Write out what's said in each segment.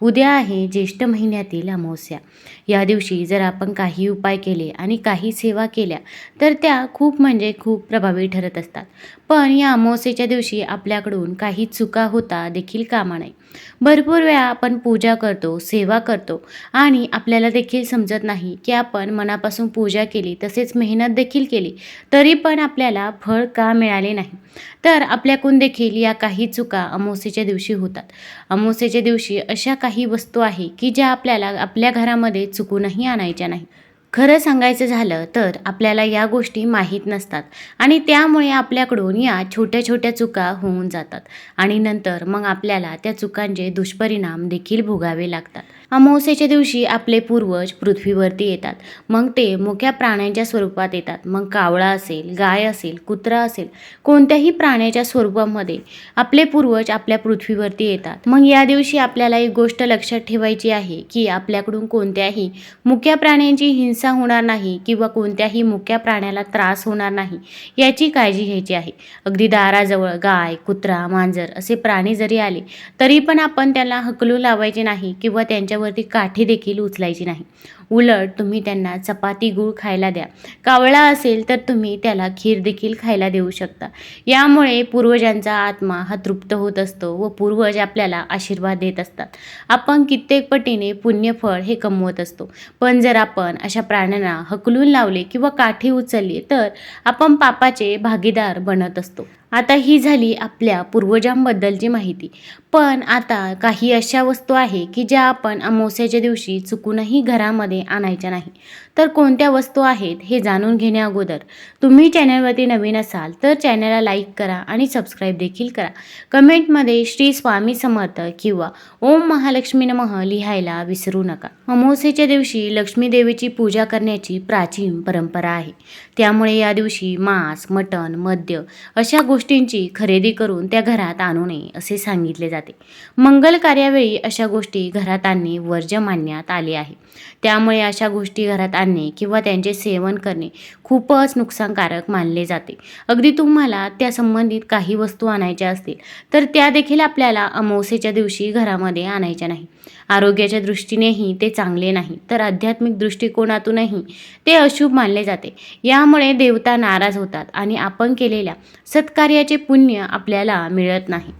उद्या आहे ज्येष्ठ महिन्यातील अमावस्या. या दिवशी जर आपण काही उपाय केले आणि काही सेवा केल्या तर त्या खूप म्हणजे खूप प्रभावी ठरत असतात. पण या अमावस्येच्या दिवशी आपल्याकडून काही चुका होता देखील कामा नाही भरपूर वेळा आपण पूजा करतो सेवा करतो आणि आपल्याला देखील समजत नाही की आपण मनापासून पूजा केली तसेच मेहनत देखील केली तरी पण आपल्याला फळ का मिळाले नाही? तर आपल्याकडून देखील या काही चुका अमावस्येच्या दिवशी होतात. अमावस्येच्या दिवशी अशा काही वस्तू आहे की ज्या आपल्याला आपल्या घरामध्ये चुकूनही आणायच्या नाही खरं सांगायचं झालं तर आपल्याला या गोष्टी माहीत नसतात आणि त्यामुळे आपल्याकडून या छोट्या छोट्या चुका होऊन जातात आणि नंतर मग आपल्याला त्या चुकांचे दुष्परिणाम देखील भोगावे लागतात. अमावस्येच्या दिवशी आपले पूर्वज पृथ्वीवरती येतात. मग ते मुक्या प्राण्यांच्या स्वरूपात येतात. मग कावळा असेल गाय असेल कुत्रा असेल कोणत्याही प्राण्याच्या स्वरूपामध्ये आपले पूर्वज आपल्या पृथ्वीवरती येतात. मग या दिवशी आपल्याला एक गोष्ट लक्षात ठेवायची आहे की आपल्याकडून कोणत्याही मुक्या प्राण्यांची हिंसा होणार नाही किंवा कोणत्याही मुक्या प्राण्याला त्रास होणार नाही याची काळजी घ्यायची आहे. अगदी दाराजवळ गाय कुत्रा मांजर असे प्राणी जरी आले तरी पण आपण त्याला हकलू लावायचे नाही किंवा त्यांच्यावरती काठी देखील उचलायची नाही. उलट तुम्ही त्यांना चपाती गूळ खायला द्या. कावळा असेल तर तुम्ही त्याला खीर देखील खायला देऊ शकता. यामुळे पूर्वजांचा आत्मा हा तृप्त होत असतो व पूर्वज आपल्याला आशीर्वाद देत असतात. आपण कित्येक पटीने पुण्यफळ हे कमवत असतो. पण जर आपण अशा प्राण्यांना हकलून लावले किंवा काठी उचलली तर आपण पापाचे भागीदार बनत असतो. आता ही झाली आपल्या पूर्वजांबद्दलची माहिती. पण आता काही अशा वस्तू आहे की ज्या आपण अमावस्याच्या दिवशी चुकूनही घरामध्ये आणायच्या नाही. तर कोणत्या वस्तू आहेत हे जाणून घेण्या अगोदर. तुम्ही चॅनलवरती नवीन असाल तर चॅनलला लाईक करा आणि सबस्क्राईब देखील करा. कमेंटमध्ये श्री स्वामी समर्थ किंवा ओम महालक्ष्मी नमः लिहायला विसरू नका. अमावस्येच्या दिवशी लक्ष्मी देवीची पूजा करण्याची प्राचीन परंपरा आहे. त्यामुळे या दिवशी मांस मटण मद्य अशा गोष्टींची खरेदी करून त्या घरात आणू नये असे सांगितले जाते. मंगल कार्यावेळी अशा गोष्टी घरात आणणे वर्ज्य मानण्यात आले आहे. त्यामुळे अशा गोष्टी घरात आणणे किंवा त्यांचे सेवन करणे खूपच नुकसानकारक मानले जाते. अगदी तुम्हाला त्या संबंधित काही वस्तू आणायच्या असतील तर त्या देखील आपल्याला अमावस्येच्या दिवशी घरामध्ये आणायच्या नाही. आरोग्याच्या दृष्टीनेही ते चांगले नाही तर आध्यात्मिक दृष्टिकोनातूनही ते अशुभ मानले जाते. यामुळे देवता नाराज होतात आणि आपण केलेल्या सत्कार्याचे पुण्य आपल्याला मिळत नाही.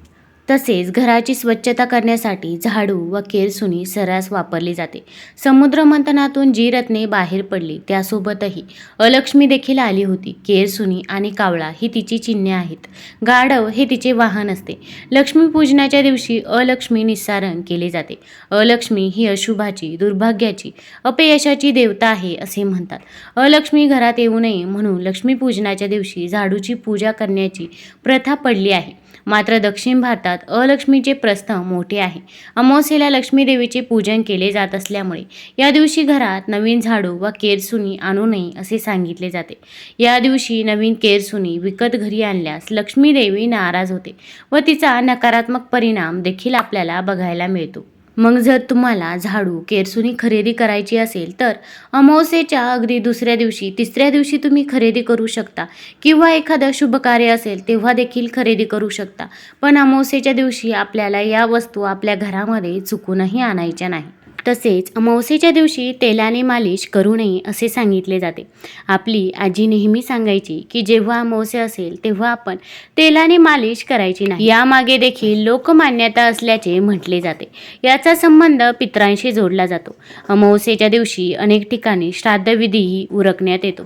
तसेच घराची स्वच्छता करण्यासाठी झाडू व केरसुनी सर्रास वापरली जाते. समुद्रमंथनातून जी रत्ने बाहेर पडली त्यासोबतही अलक्ष्मी देखील आली होती. केरसुनी आणि कावळा ही तिची चिन्हे आहेत. गाढव हे तिचे वाहन असते. लक्ष्मीपूजनाच्या दिवशी अलक्ष्मी निस्सारण केले जाते. अलक्ष्मी ही अशुभाची दुर्भाग्याची अपयशाची देवता आहे असे म्हणतात. अलक्ष्मी घरात येऊ नये म्हणून लक्ष्मीपूजनाच्या दिवशी झाडूची पूजा करण्याची प्रथा पडली आहे. मात्र दक्षिण भारतात अलक्ष्मीचे प्रस्थ मोठे आहे. अमावस्येला लक्ष्मी देवीचे पूजन केले जात असल्यामुळे या दिवशी घरात नवीन झाडू वा केरसुनी आणू नये असे सांगितले जाते. या दिवशी नवीन केरसुनी विकत घरी आणल्यास लक्ष्मी देवी नाराज होते व तिचा नकारात्मक परिणाम देखील आपल्याला बघायला मिळतो. मग जर तुम्हाला झाडू केरसुनी खरेदी करायची असेल तर अमावस्येच्या अगदी दुसऱ्या दिवशी तिसऱ्या दिवशी तुम्ही खरेदी करू शकता. किंवा एखादं शुभ कार्य असेल तेव्हा देखील खरेदी करू शकता. पण अमावस्येच्या दिवशी आपल्याला या वस्तू आपल्या घरामध्ये चुकूनही आणायच्या नाही तसेच अमावस्येच्या दिवशी तेलाने मालिश करू नये असे सांगितले जाते. आपली आजी नेहमी सांगायची की जेव्हा अमावस्या असेल तेव्हा आपण तेलाने मालिश करायची नाही. यामागे देखील लोकमान्यता असल्याचे म्हटले जाते. याचा संबंध पित्रांशी जोडला जातो. अमावस्येच्या दिवशी अनेक ठिकाणी श्राद्धविधीही उरकण्यात येतो.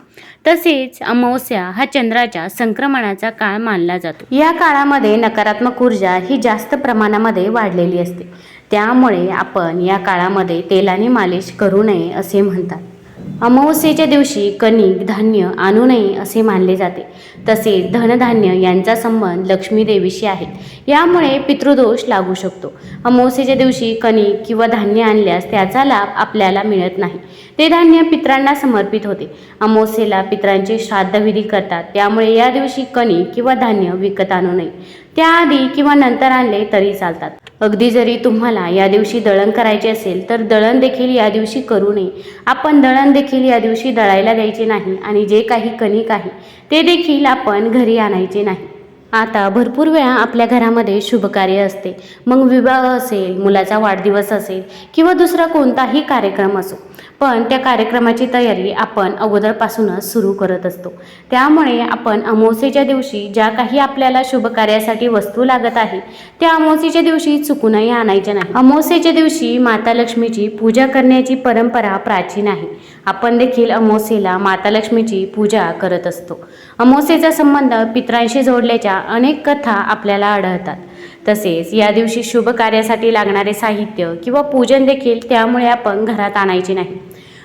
तसेच अमावस्या हा चंद्राच्या संक्रमणाचा काळ मानला जातो. या काळामध्ये नकारात्मक ऊर्जा ही जास्त प्रमाणामध्ये वाढलेली असते. त्यामुळे आपण या काळामध्ये तेलाने मालिश करू नये असे म्हणतात. अमावस्येच्या दिवशी कणिक धान्य आणू नये असे मानले जाते. तसेच धनधान्य यांचा संबंध लक्ष्मी देवीशी आहे. यामुळे पितृदोष लागू शकतो. अमावस्येच्या दिवशी कणिक किंवा धान्य आणल्यास त्याचा लाभ आपल्याला मिळत नाही. ते धान्य पित्रांना समर्पित होते. अमावस्येला पित्रांचे श्राद्धविधी करतात. त्यामुळे या दिवशी कणिक किंवा धान्य विकत आणू नये. त्याआधी किंवा नंतर आणले तरी चालतात. अगदी जरी तुम्हाला या दिवशी दळण करायचे असेल तर दळण देखील या दिवशी करू नये. आपण दळण देखील या दिवशी दळायला द्यायचे नाही आणि जे काही कणिक आहे ते देखील आपण घरी आणायचे नाही. आता भरपूर वेळा आपल्या घरामध्ये शुभकार्य असते. मग विवाह असेल मुलाचा वाढदिवस असेल किंवा दुसरा कोणताही कार्यक्रम असो पण त्या कार्यक्रमाची तयारी आपण अगोदरपासूनच सुरू करत असतो. त्यामुळे आपण अमावस्येच्या दिवशी ज्या काही आपल्याला शुभकार्यासाठी वस्तू लागत आहे त्या अमावस्येच्या दिवशी चुकूनही आणायच्या नाही. अमावस्येच्या दिवशी माता लक्ष्मीची पूजा करण्याची परंपरा प्राचीन आहे. आपण देखील अमावस्येला माता लक्ष्मीची पूजा करत असतो. अमावस्येचा संबंध पित्रांशी जोडल्याच्या अनेक कथा आपल्याला आढळतात. तसेच या दिवशी शुभ कार्यासाठी लागणारे साहित्य किंवा पूजन देखील त्यामुळे आपण घरात आणायचे नाही.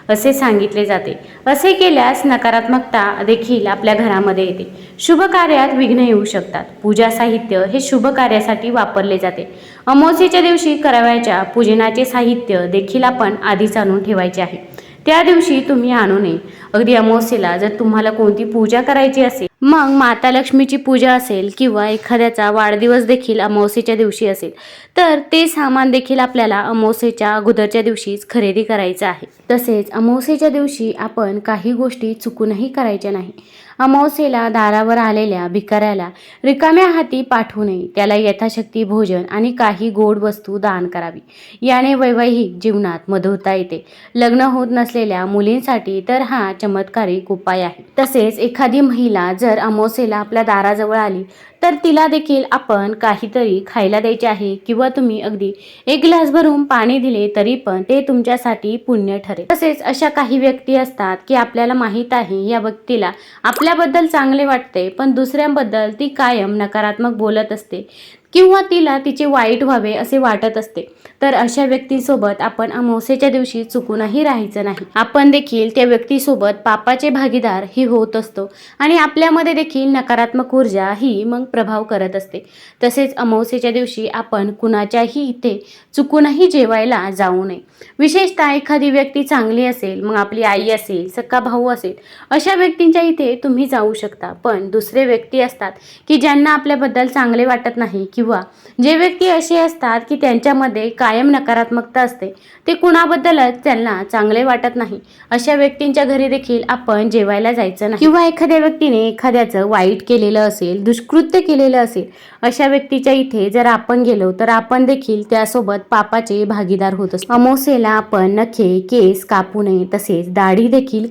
असे सांगितले जाते. असे केल्यास नकारात्मकता देखील आपल्या घरामध्ये येते. शुभ कार्यात विघ्न येऊ शकतात. पूजा साहित्य हे शुभ कार्यासाठी वापरले जाते. अमावस्येच्या दिवशी करावयाच्या पूजनाचे साहित्य देखील आपण आधीच आणून ठेवायचे आहे. त्या दिवशी तुम्ही आणू नये. अगदी अमावस्येला जर तुम्हाला कोणती पूजा करायची असेल मग माता लक्ष्मीची पूजा असेल किंवा एखाद्याचा वाढदिवस देखील अमावस्येच्या दिवशी असेल तर ते सामान देखील आपल्याला अमावस्येच्या अगोदरच्या दिवशीच खरेदी करायचं आहे. तसेच अमावस्येच्या दिवशी आपण काही गोष्टी चुकूनही करायच्या नाही. अमावस्येला दारावर आलेल्या भिकाऱ्याला रिकाम्या हाती पाठवू नये. त्याला यथाशक्ती भोजन आणि काही गोड वस्तू दान करावी. याने वैवाहिक जीवनात मधुरता येते. लग्न होत नसलेल्या मुलींसाठी तर हा चमत्कारिक उपाय आहे. तसेच एखादी महिला जर अमावस्येला आपल्या दाराजवळ आली तर तिला देखील आपण काहीतरी खायला द्यायचे आहे किंवा तुम्ही अगदी एक ग्लास भरून पाणी दिले तरी पण ते तुमच्यासाठी पुण्य ठरेल. तसेच अशा काही व्यक्ती असतात की आपल्याला माहीत आहे या व्यक्तीला आपल्याबद्दल चांगले वाटते पण दुसऱ्यांबद्दल ती कायम नकारात्मक बोलत असते. किंवा तिला तिचे वाईट व्हावे असे वाटत असते. तर अशा व्यक्तीसोबत आपण अमावस्येच्या दिवशी चुकूनही राहायचं नाही. आपण देखील त्या व्यक्तीसोबत पापाचे भागीदार ही होत असतो आणि आपल्यामध्ये देखील नकारात्मक ऊर्जा ही मग प्रभाव करत असते. तसेच अमावस्येच्या दिवशी आपण कुणाच्याही इथे चुकूनही जेवायला जाऊ नये. विशेषतः एखादी व्यक्ती चांगली असेल मग आपली आई असेल सक्का भाऊ असेल अशा व्यक्तींच्या इथे तुम्ही जाऊ शकता. पण दुसरे व्यक्ती असतात की ज्यांना आपल्याबद्दल चांगले वाटत नाही किंवा किंवा जे व्यक्ती असे असतात की त्यांच्यामध्ये कायम नकारात्मकता असते ते कुणाबद्दलच त्यांना चांगले वाटत नाही. अशा व्यक्तींच्या घरी देखील आपण जेवायला जायचं नाही. किंवा एखाद्या व्यक्तीने एखाद्याचं वाईट केलेलं असेल दुष्कृत्य केलेलं असेल अशा व्यक्तीच्या इथे जर आपण गेलो तर आपण देखील त्यासोबत पापाचे भागीदार होत असतो. अमोसेला आपण नखे केस कापू नये तसेच दाढी देखील